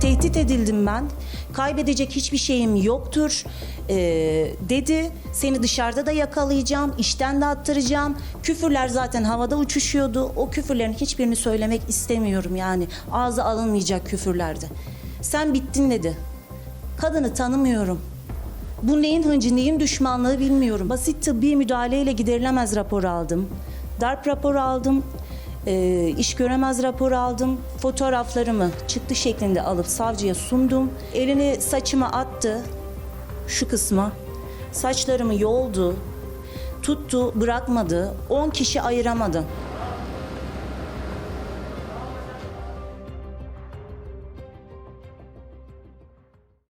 Tehdit edildim ben. Kaybedecek hiçbir şeyim yoktur ee, dedi. Seni dışarıda da yakalayacağım, işten de attıracağım. Küfürler zaten havada uçuşuyordu. O küfürlerin hiçbirini söylemek istemiyorum yani. Ağza alınmayacak küfürlerdi. Sen bittin dedi. Kadını tanımıyorum. Bu neyin hıncı, neyin düşmanlığı bilmiyorum. Basit tıbbi müdahaleyle giderilemez rapor aldım. Darp raporu aldım. Ee, iş göremez raporu aldım. Fotoğraflarımı çıktı şeklinde alıp savcıya sundum. Elini saçıma attı. Şu kısma. Saçlarımı yoldu. Tuttu, bırakmadı. 10 kişi ayıramadı.